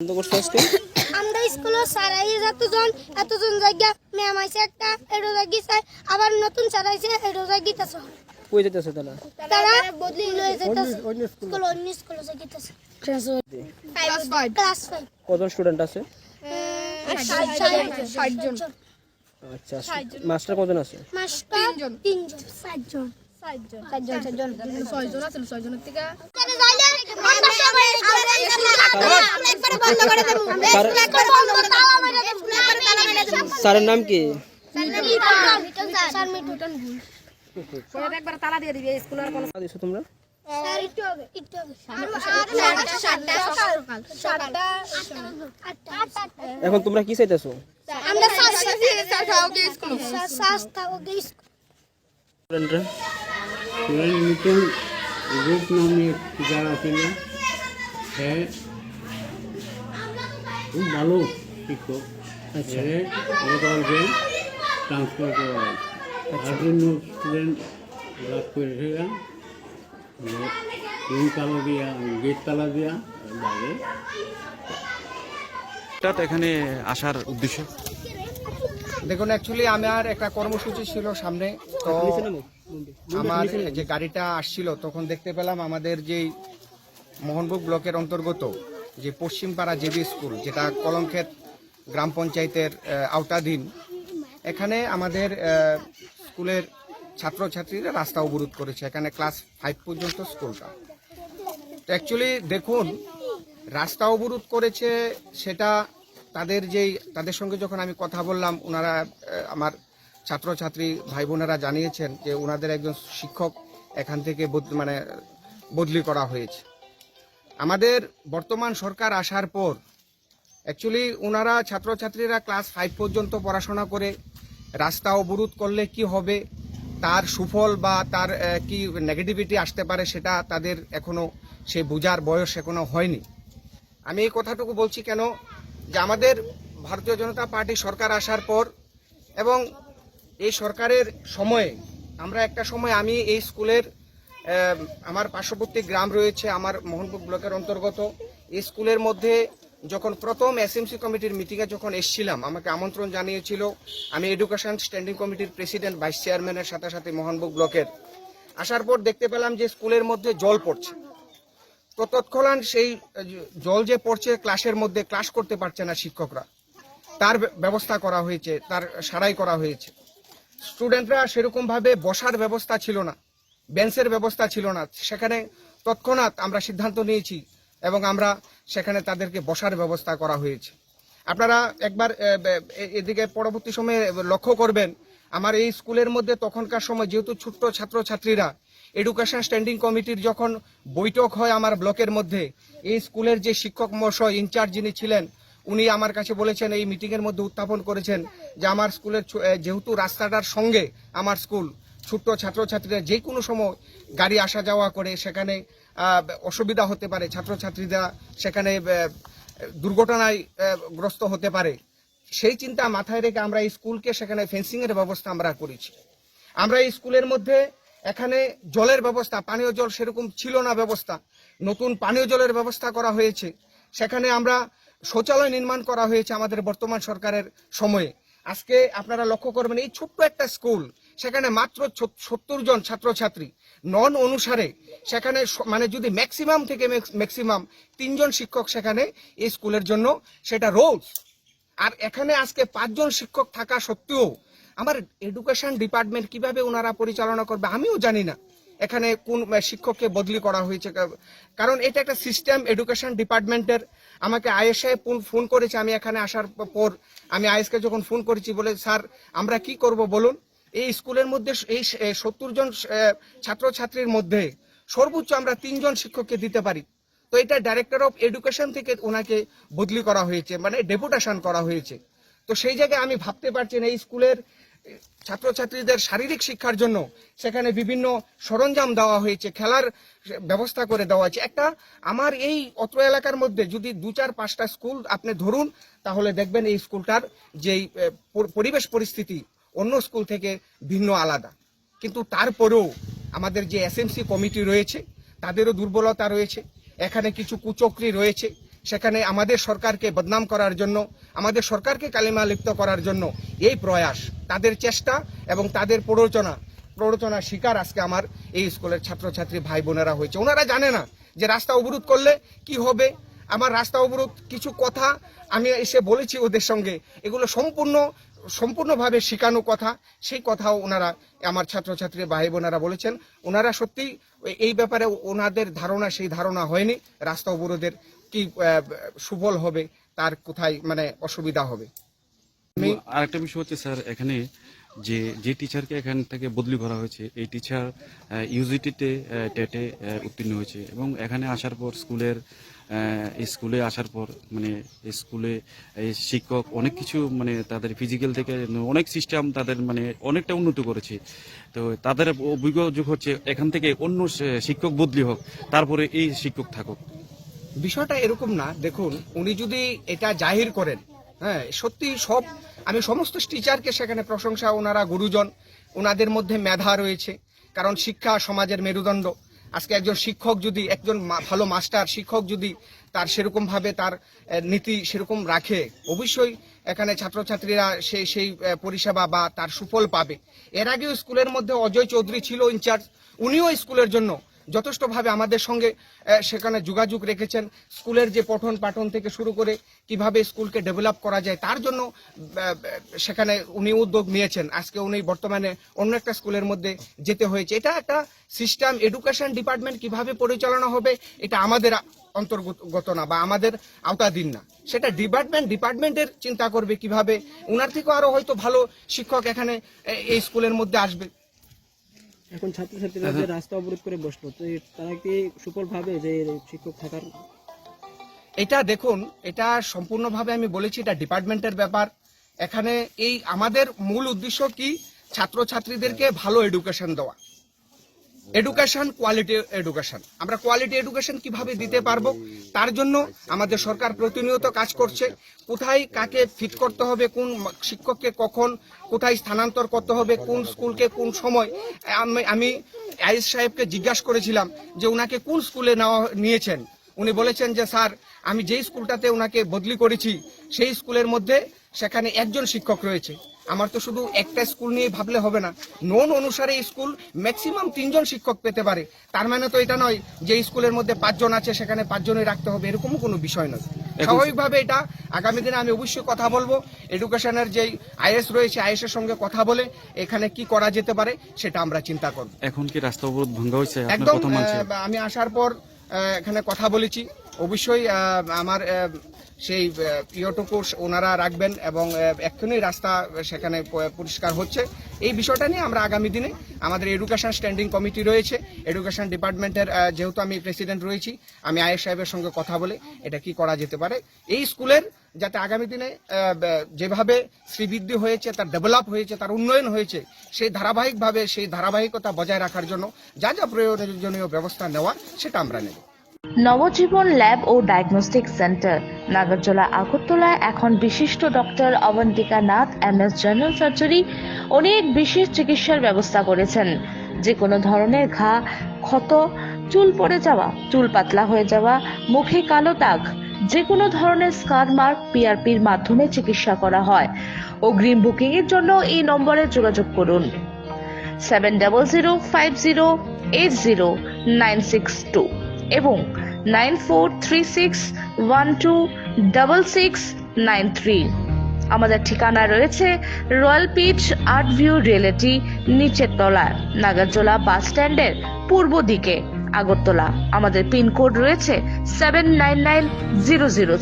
বন্ধ করছ আজকে আমরা স্কুলে স্যার আইয়ে যতজন এতজন জায়গা ম্যাম আইছে একটা এটো জায়গি চাই আবার নতুন স্যার আইছে এটো জায়গি তাছে কই যেতেছে তাহলে তারা বদলি লয়ে যেতেছে স্কুল। অন্য স্কুলে ক্লাস ফাইভ ক্লাস ফাইভ কজন স্টুডেন্ট আছে? ষাট জন। আচ্ছা মাস্টার কজন আছে? মাস্টার তিনজন। তিনজন। ষাটজন ষাটজন ষাটজন ছয়জন আছিল ছয়জনের থেকে। স্যারের নাম কি একবার তালা দিয়ে দিবে স্কুলের কোনো দিছো তোমরা এখন তোমরা কি চাইতেছো আমরা শাস্তা ওকে স্টুডেন্টরা নতুন রূপ নামে যারা ছিল সে খুব ভালো শিক্ষক আচ্ছা। গতকালকে ট্রান্সফার করা হয় তার জন্য স্টুডেন্ট রাত করেছিলাম রুম তালা দিয়া গেট তালা দিয়া বাইরে এখানে আসার উদ্দেশ্য। দেখুন অ্যাকচুয়ালি আমার একটা কর্মসূচি ছিল সামনে। তো আমার যে গাড়িটা আসছিল তখন দেখতে পেলাম আমাদের যেই মোহনবুক ব্লকের অন্তর্গত যে পশ্চিমপাড়া জেবি স্কুল, যেটা কলমক্ষেত গ্রাম পঞ্চায়েতের আওতাধীন, এখানে আমাদের স্কুলের ছাত্রছাত্রীরা রাস্তা অবরোধ করেছে। এখানে ক্লাস ফাইভ পর্যন্ত স্কুলটা। তো অ্যাকচুয়ালি দেখুন, রাস্তা অবরোধ করেছে সেটা তাদের যেই, তাদের সঙ্গে যখন আমি কথা বললাম ওনারা আমার ছাত্রছাত্রী ভাই বোনেরা জানিয়েছেন যে ওনাদের একজন শিক্ষক এখান থেকে মানে বদলি করা হয়েছে। আমাদের বর্তমান সরকার আসার পর অ্যাকচুয়ালি ওনারা ছাত্রছাত্রীরা ক্লাস ফাইভ পর্যন্ত পড়াশোনা করে রাস্তা অবরোধ করলে কি হবে, তার সুফল বা তার কি নেগেটিভিটি আসতে পারে সেটা তাদের এখনও সে বোঝার বয়স এখনও হয়নি। আমি এই কথাটুকু বলছি কেন, যে আমাদের ভারতীয় জনতা পার্টি সরকার আসার পর এবং এই সরকারের সময়ে, আমরা একটা সময় আমি এই স্কুলের আমার পার্শ্ববর্তী গ্রাম রয়েছে, আমার মোহনপুর ব্লকের অন্তর্গত। এই স্কুলের মধ্যে যখন প্রথম এসএমসি কমিটির মিটিংয়ে যখন এসেছিলাম, আমাকে আমন্ত্রণ জানিয়েছিল, আমি এডুকেশন স্ট্যান্ডিং কমিটির প্রেসিডেন্ট, ভাইস চেয়ারম্যানের সাথে সাথে মোহনবুক ব্লকের। আসার পর দেখতে পেলাম যে স্কুলের মধ্যে জল পড়ছে। তো তৎক্ষণাৎ সেই জল যে পড়ছে, ক্লাসের মধ্যে ক্লাস করতে পারছে না শিক্ষকরা। তার ব্যবস্থা করা হয়েছে, তার সারাই করা হয়েছে। স্টুডেন্টরা সেরকমভাবে বসার ব্যবস্থা ছিল না। বেঞ্চের ব্যবস্থা ছিল না। সেখানে তৎক্ষণাৎ আমরা সিদ্ধান্ত নিয়েছি এবং আমরা সেখানে তাদেরকে বসার ব্যবস্থা করা হয়েছে। আপনারা একবার এদিকে পরবর্তী সময়ে লক্ষ্য করবেন, আমার এই স্কুলের মধ্যে তখনকার সময় যেহেতু ছোট্ট ছাত্রছাত্রীরা এডুকেশন স্ট্যান্ডিং কমিটির যখন বৈঠক হয় আমার ব্লকের মধ্যে, এই স্কুলের যে শিক্ষক মশাই ইনচার্জ যিনি ছিলেন, উনি আমার কাছে বলেছেন, এই মিটিংয়ের মধ্যে উত্থাপন করেছেন যে আমার স্কুলের যেহেতু রাস্তাটার সঙ্গে আমার স্কুল ছোট্ট ছাত্রছাত্রীরা যে কোনো সময় গাড়ি আসা যাওয়া করে, সেখানে অসুবিধা হতে পারে। ছাত্রছাত্রীরা সেখানে দুর্ঘটনায় গ্রস্ত হতে পারে। সেই চিন্তা মাথায় রেখে আমরা এই স্কুলকে সেখানে ফেন্সিংয়ের ব্যবস্থা আমরা করেছি। আমরা এই স্কুলের মধ্যে এখানে জলের ব্যবস্থা, পানীয় জল সেরকম ছিল না ব্যবস্থা। নতুন পানীয় জলের ব্যবস্থা করা হয়েছে। সেখানে আমরা শৌচালয় নির্মাণ করা হয়েছে আমাদের বর্তমান সরকারের সময়ে। আজকে আপনারা লক্ষ্য করবেন, এই ছোট্ট একটা স্কুল সেখানে মাত্র সত্তর জন ছাত্রছাত্রী নন অনুসারে সেখানে মানে যদি ম্যাক্সিমাম থেকে ম্যাক্সিমাম তিনজন শিক্ষক সেখানে এই স্কুলের জন্য সেটা রোলস আর এখানে আজকে পাঁচজন শিক্ষক থাকা সত্ত্বেও আমার এডুকেশন ডিপার্টমেন্ট কীভাবে ওনারা পরিচালনা করবে আমিও জানি না। এখানে কোন শিক্ষককে বদলি করা হয়েছে কারণ এটা একটা সিস্টেম এডুকেশন ডিপার্টমেন্টের আমাকে আইএসআই ফোন করেছে আমি এখানে আসার পর। আমি আইএসকে যখন ফোন করেছি বলে, স্যার, আমরা কি করব বলুন? এই স্কুলের মধ্যে এই সত্তর জন ছাত্রছাত্রীর মধ্যে সর্বোচ্চ আমরা তিনজন শিক্ষককে দিতে পারি। তো এটা ডাইরেক্টর অফ এডুকেশন থেকে ওনাকে বদলি করা হয়েছে মানে ডেপুটেশন করা হয়েছে। তো সেই জায়গায় আমি ভাবতে পারছি না, এই স্কুলের ছাত্রছাত্রীদের শারীরিক শিক্ষার জন্য সেখানে বিভিন্ন সরঞ্জাম দেওয়া হয়েছে, খেলার ব্যবস্থা করে দেওয়া হয়েছে একটা আমার এই অত্র এলাকার মধ্যে যদি দু চার পাঁচটা স্কুল আপনি ধরুন, তাহলে দেখবেন এই স্কুলটার যেই পরিবেশ পরিস্থিতি অন্য স্কুল থেকে ভিন্ন আলাদা। কিন্তু তারপরেও আমাদের যে এসএমসি কমিটি রয়েছে, তাদেরও দুর্বলতা রয়েছে। এখানে কিছু কুচক্রি রয়েছে। সেখানে আমাদের সরকারকে বদনাম করার জন্য, আমাদের সরকারকে কালিমা লিপ্ত করার জন্য এই প্রয়াস, তাদের চেষ্টা এবং তাদের প্ররোচনা, প্ররোচনার শিকার আজকে আমার এই স্কুলের ছাত্রছাত্রী ভাই বোনেরা হয়েছে। ওনারা জানে না যে রাস্তা অবরোধ করলে কি হবে। আমার রাস্তা অবরোধ কিছু কথা আমি এসে বলেছি ওদের সঙ্গে। এগুলো সম্পূর্ণ সম্পূর্ণভাবে শেখানো কথা, সেই কথাও ওনারা, আমার ছাত্রছাত্রী ভাই বোনেরা বলেছেন। ওনারা সত্যি এই ব্যাপারে ওনাদের ধারণা, সেই ধারণা হয়নি। রাস্তা অবরোধের কি সুফল হবে, তার কোথায় মানে অসুবিধা হবে। আরেকটা বিষয় হচ্ছে, স্যার, এখানে যে যে টিচারকে এখান থেকে বদলি করা হয়েছে, এই টিচার ইউজিটিতে টেটে উত্তীর্ণ হয়েছে এবং এখানে আসার পর স্কুলের স্কুলে আসার পর মানে স্কুলে শিক্ষক অনেক কিছু মানে তাদের ফিজিক্যাল থেকে অনেক সিস্টেম তাদের মানে অনেকটা উন্নত করেছে। তো তাদের অভিযোগ হচ্ছে, এখান থেকে অন্য শিক্ষক বদলি হোক, তারপরে এই শিক্ষক থাকুক। বিষয়টা এরকম না, দেখুন, উনি যদি এটা জাহির করেন হ্যাঁ সত্যি সব, আমি সমস্ত টিচারকে সেখানে প্রশংসা, ওনারা গুরুজন, ওনাদের মধ্যে মেধা রয়েছে, কারণ শিক্ষা সমাজের মেরুদণ্ড। আজকে একজন শিক্ষক যদি, একজন ভালো মাস্টার শিক্ষক যদি তার সেরকমভাবে তার নীতি সেরকম রাখে, অবশ্যই এখানে ছাত্রছাত্রীরা সেই সেই পরিষেবা বা তার সুফল পাবে। এর আগেও স্কুলের মধ্যে অজয় চৌধুরী ছিল ইনচার্জ উনিও স্কুলের জন্য যথেষ্টভাবে আমাদের সঙ্গে সেখানে যোগাযোগ রেখেছেন। স্কুলের যে পঠন পাঠন থেকে শুরু করে কীভাবে স্কুলকে ডেভেলপ করা যায়, তার জন্য সেখানে উনি উদ্যোগ নিয়েছেন। আজকে উনি বর্তমানে অন্য একটা স্কুলের মধ্যে যেতে হয়েছে। এটা একটা সিস্টেম এডুকেশন ডিপার্টমেন্ট কীভাবে পরিচালনা হবে, এটা আমাদের অন্তর্গত না বা আমাদের আওতাধীন না। সেটা ডিপার্টমেন্ট ডিপার্টমেন্টের চিন্তা করবে কীভাবে। উনার থেকেও আরও হয়তো ভালো শিক্ষক এখানে এই স্কুলের মধ্যে আসবে। এখন ছাত্রছাত্রীরা যে রাস্তা অবরোধ করে বসল তো তারা কি সুফল ভাবে যে শিক্ষক থাকার? এটা দেখুন এটা সম্পূর্ণভাবে আমি বলেছি এটা ডিপার্টমেন্টের ব্যাপার। এখানে এই আমাদের মূল উদ্দেশ্য কি? ছাত্রছাত্রীদেরকে ভালো এডুকেশন দেওয়া। এডুকেশন কোয়ালিটি এডুকেশন আমরা কোয়ালিটি এডুকেশন কীভাবে দিতে পারব? তার জন্য আমাদের সরকার প্রতিনিয়ত কাজ করছে। কোথায় কাকে ফিট করতে হবে, কোন শিক্ষককে কখন, কোথায় স্থানান্তর করতে হবে, কোন স্কুলকে কোন সময়? আমি- আইস সাহেবকে জিজ্ঞাসা করেছিলাম যে উনাকে কোন স্কুলে নেওয়া, নিয়েছেন? উনি বলেছেন যে, স্যার, আমি যেই স্কুলটাতে ওনাকে বদলি করেছি, সেই স্কুলের মধ্যে সেখানে একজন শিক্ষক রয়েছে। আমার তো শুধু একটা স্কুল নিয়ে ভাবলে হবে না। নন অনুসারে স্কুল ম্যাক্সিমাম তিনজন শিক্ষক পেতে পারে। তার মানে তো এটা নয় যে স্কুলের মধ্যে পাঁচজন আছে সেখানে পাঁচজনই রাখতে হবে এরকমও কোনো বিষয় নয়। স্বাভাবিকভাবে এটা আগামী দিনে আমি অবশ্যই কথা বলব। এডুকেশনের যেই আইএস রয়েছে আইএস এর সঙ্গে কথা বলে এখানে কি করা যেতে পারে সেটা আমরা চিন্তা করব। এখন কি রাস্তা অবরোধ ভঙ্গ হয়েছে? একদম আমি আসার পর এখানে কথা বলেছি। অবশ্যই আহ, আমার সেই প্রিয়টুকু ওনারা রাখবেন এবং এক্ষুনি রাস্তা সেখানে পরিষ্কার হচ্ছে। এই বিষয়টা নিয়ে আমরা আগামী দিনে আমাদের এডুকেশন স্ট্যান্ডিং কমিটি রয়েছে। এডুকেশন ডিপার্টমেন্টের যেহেতু আমি প্রেসিডেন্ট রয়েছি, আমি আয়ের সাহেবের সঙ্গে কথা বলে এটা কি করা যেতে পারে। এই স্কুলের যাতে আগামী দিনে যেভাবে শ্রীবৃদ্ধি হয়েছে, তার ডেভেলপ হয়েছে, তার উন্নয়ন হয়েছে, সেই ধারাবাহিকভাবে, সেই ধারাবাহিকতা বজায় রাখার জন্য যা যা প্রয়োজনীয় ব্যবস্থা নেওয়া, সেটা আমরা নেব। নবজীবন ল্যাব ও ডায়াগনস্টিক সেন্টার, নাগরজোলা আগরতলায় এখন বিশিষ্ট doctor Abantika Nath M S general surgery, অনেক বিশেষ চিকিৎসার ব্যবস্থা করেছেন। যে কোনো ধরনের ঘা, ক্ষত, চুল পড়ে যাওয়া, চুল পাতলা হয়ে যাওয়া, মুখে কালো দাগ যে কোনো ধরনের স্কার মার্ক, পিআরপির মাধ্যমে চিকিৎসা করা হয়। অগ্রিম বুকিং এর জন্য এই নম্বরে যোগাযোগ করুন। Seven double zero five zero eight zero nine six two. এবং nine four three six one two double six nine three. আমাদের ঠিকানা রয়েছে royal peach art view reality নিচের তলায়, নাগারজোলা বাস স্ট্যান্ডের পূর্ব দিকে, আগরতলা। আমাদের পিনকোড রয়েছে seven nine nine zero zero